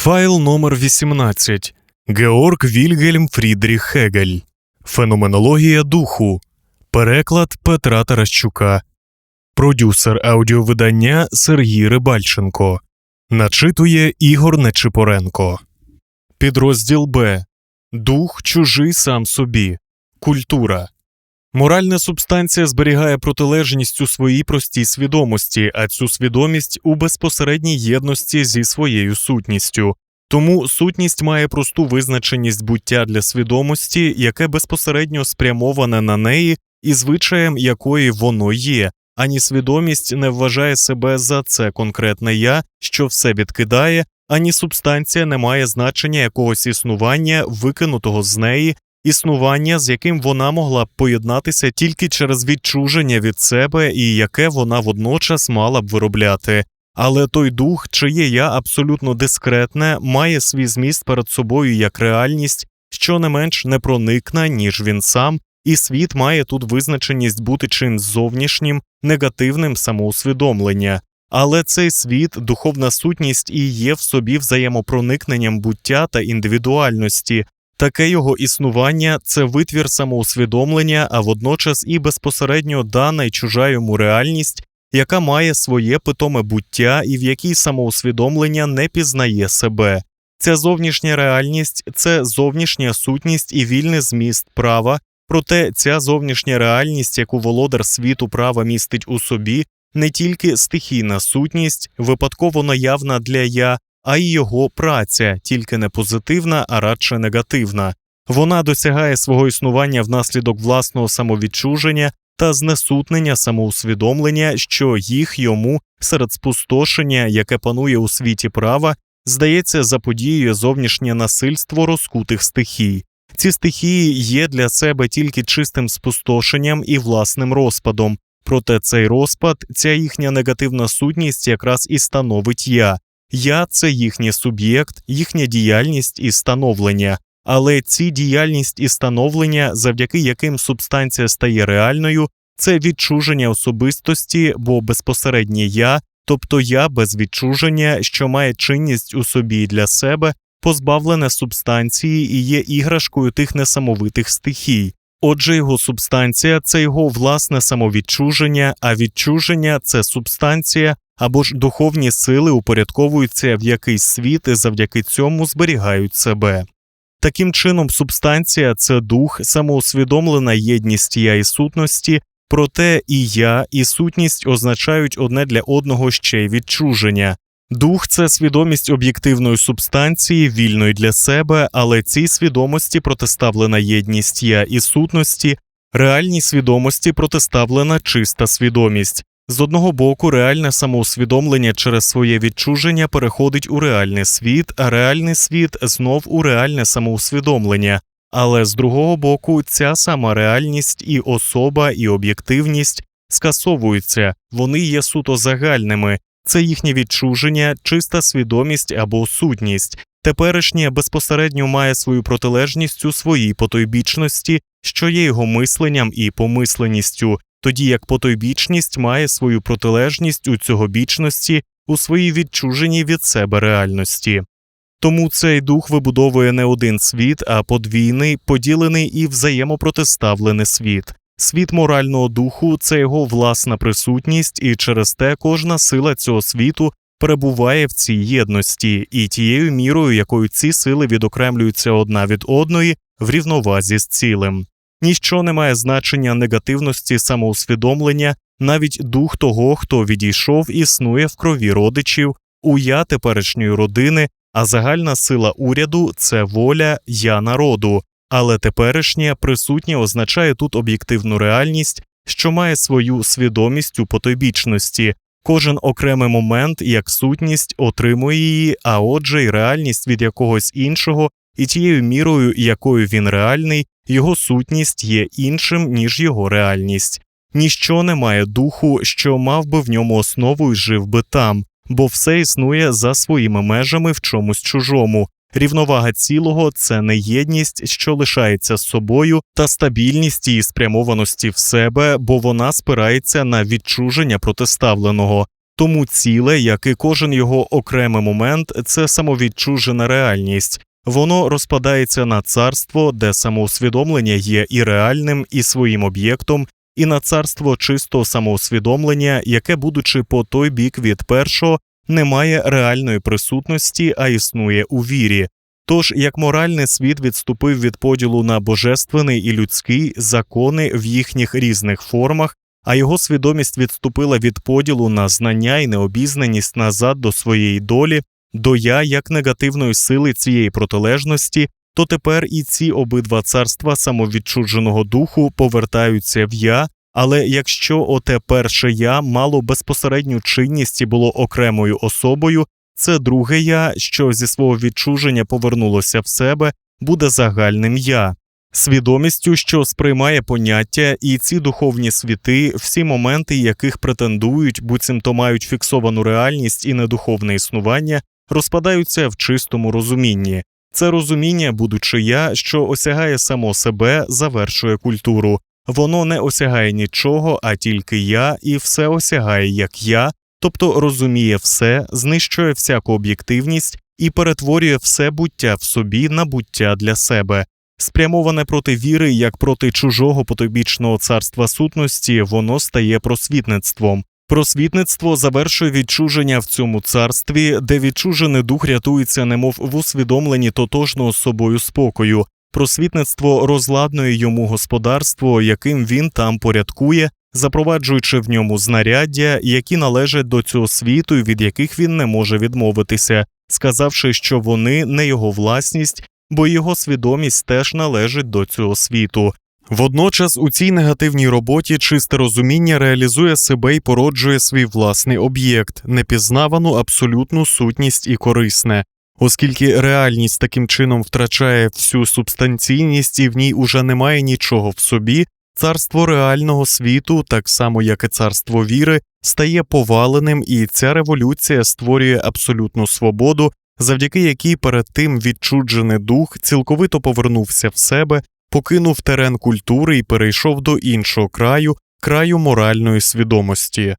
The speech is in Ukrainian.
Файл номер 18 Георг Вільгельм Фрідріх Хегель. Феноменологія духу. Переклад Петра Таращука. Продюсер аудіовидання Сергій Рибальченко. Начитує Ігор Нечипоренко. Підрозділ Б. Дух чужий сам собі. Культура. Моральна субстанція зберігає протилежність у своїй простій свідомості, а цю свідомість у безпосередній єдності зі своєю сутністю. Тому сутність має просту визначеність буття для свідомості, яке безпосередньо спрямоване на неї і звичаєм якої воно є, ані свідомість не вважає себе за це конкретне я, що все відкидає, ані субстанція не має значення якогось існування, викинутого з неї, існування, з яким вона могла б поєднатися тільки через відчуження від себе і яке вона водночас мала б виробляти. Але той дух, чиє я абсолютно дискретне, має свій зміст перед собою як реальність, що не менш непроникна, ніж він сам, і світ має тут визначеність бути чимсь зовнішнім, негативним самоусвідомлення. Але цей світ, духовна сутність і є в собі взаємопроникненням буття та індивідуальності, Таке його існування це витвір самоусвідомлення, а водночас і безпосередньо дана й чужа йому реальність, яка має своє питоме буття і в якій самоусвідомлення не пізнає себе. Ця зовнішня реальність це зовнішня сутність і вільний зміст права, проте ця зовнішня реальність, яку володар світу права містить у собі, не тільки стихійна сутність, випадково наявна для я, а й його праця, тільки не позитивна, а радше негативна. Вона досягає свого існування внаслідок власного самовідчуження та знесутнення самоусвідомлення, що їх йому серед спустошення, яке панує у світі права, здається заподіює зовнішнє насильство розкутих стихій. Ці стихії є для себе тільки чистим спустошенням і власним розпадом, проте цей розпад, ця їхня негативна сутність якраз і становить я. Я це їхній суб'єкт, їхня діяльність і становлення, але ці діяльність і становлення, завдяки яким субстанція стає реальною, це відчуження особистості, бо безпосереднє я, тобто я без відчуження, що має чинність у собі для себе, позбавлене субстанції і є іграшкою тих несамовитих стихій. Отже, його субстанція це його власне самовідчуження, а відчуження це субстанція, або ж духовні сили упорядковуються в якийсь світ і завдяки цьому зберігають себе. Таким чином, субстанція це дух, самоусвідомлена єдність я і сутності, проте і я, і сутність означають одне для одного ще й відчуження. Дух це свідомість об'єктивної субстанції, вільної для себе, але цій свідомості протиставлена єдність я і сутності, реальній свідомості протиставлена чиста свідомість. З одного боку, реальне самоусвідомлення через своє відчуження переходить у реальний світ, а реальний світ знов у реальне самоусвідомлення. Але з другого боку, ця сама реальність і особа, і об'єктивність скасовуються, вони є суто загальними, це їхнє відчуження, чиста свідомість або сутність. Теперішнє безпосередньо має свою протилежність у своїй потойбічності, що є його мисленням і помисленістю, тоді як потойбічність має свою протилежність у цьогобічності у своїй відчуженні від себе реальності. Тому цей дух вибудовує не один світ, а подвійний, поділений і взаємопротиставлений світ. Світ морального духу це його власна присутність, і через те кожна сила цього світу перебуває в цій єдності, і тією мірою, якою ці сили відокремлюються одна від одної в рівновазі з цілим. Ніщо не має значення негативності самоусвідомлення, навіть дух того, хто відійшов, існує в крові родичів, у я теперішньої родини, а загальна сила уряду це воля я народу, але теперішнє присутнє означає тут об'єктивну реальність, що має свою свідомість у потойбічності. Кожен окремий момент як сутність отримує її, а отже, й реальність від якогось іншого, і тією мірою, якою він реальний, його сутність є іншим, ніж його реальність. Ніщо не має духу, що мав би в ньому основу і жив би там, бо все існує за своїми межами в чомусь чужому. Рівновага цілого це не єдність, що лишається з собою, та стабільність її спрямованості в себе, бо вона спирається на відчуження протиставленого. Тому ціле, як і кожен його окремий момент, це самовідчужена реальність. Воно розпадається на царство, де самоусвідомлення є і реальним, і своїм об'єктом, і на царство чистого самоусвідомлення, яке, будучи по той бік від першого, не має реальної присутності, а існує у вірі. Тож, як моральний світ відступив від поділу на божественний і людський закони в їхніх різних формах, а його свідомість відступила від поділу на знання і необізнаність назад до своєї долі, до я як негативної сили цієї протилежності, то тепер і ці обидва царства самовідчудженого духу повертаються в я. Але якщо оте перше я мало безпосередню чинність і було окремою особою, це друге я, що зі свого відчуження повернулося в себе, буде загальним я, свідомістю, що сприймає поняття, і ці духовні світи, всі моменти, яких претендують, буцімто мають фіксовану реальність і недуховне існування, розпадаються в чистому розумінні. Це розуміння, будучи я, що осягає само себе, завершує культуру. Воно не осягає нічого, а тільки я, і все осягає як я, тобто розуміє все, знищує всяку об'єктивність і перетворює все буття в собі на буття для себе. Спрямоване проти віри як проти чужого потойбічного царства сутності, воно стає просвітництвом. Просвітництво завершує відчуження в цьому царстві, де відчужений дух рятується, немов в усвідомленні тотожного з собою спокою. Просвітництво розладнує йому господарство, яким він там порядкує, запроваджуючи в ньому знаряддя, які належать до цього світу і від яких він не може відмовитися, сказавши, що вони не його власність, бо його свідомість теж належить до цього світу. Водночас у цій негативній роботі чисте розуміння реалізує себе і породжує свій власний об'єкт, непізнавану абсолютну сутність і корисне. Оскільки реальність таким чином втрачає всю субстанційність і в ній уже немає нічого в собі, царство реального світу, так само як і царство віри, стає поваленим, і ця революція створює абсолютну свободу, завдяки якій перед тим відчуджений дух цілковито повернувся в себе, покинув терен культури і перейшов до іншого краю, краю моральної свідомості.